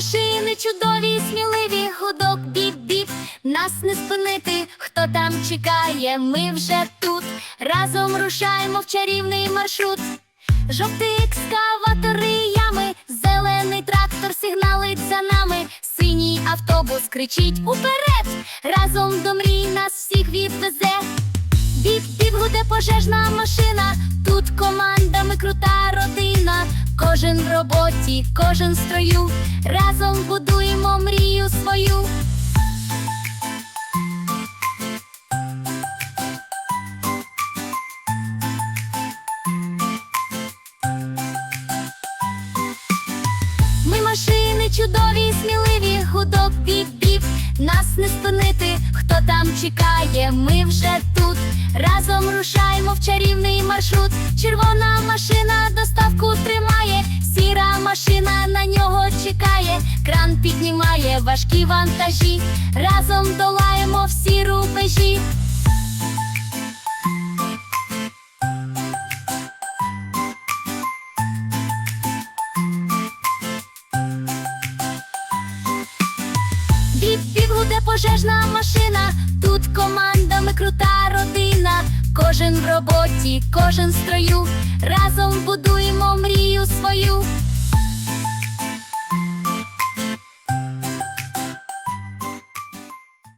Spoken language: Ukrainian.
чудові, сміливі, гудок біп-біп. Нас не спинити, хто там чекає, ми вже тут. Разом рушаємо в чарівний маршрут. Жовтий екскаватор і ями, зелений трактор сигналить за нами, синій автобус кричить уперед, разом до мрій нас всіх відвезе. Біп біп гуде пожежна машина, тут командами крута. Кожен в роботі, кожен в строю, разом будуємо мрію свою. Ми машини чудові, сміливі, гудок біп-біп. Нас не спинити, хто там чекає, ми вже тут. Разом рушаємо в чарівний маршрут. Червона піднімає важкі вантажі. Разом долаємо всі рубежі. Біп-біп гуде пожежна машина, тут командами крута родина. Кожен в роботі, кожен в строю, разом будуємо мрію свою.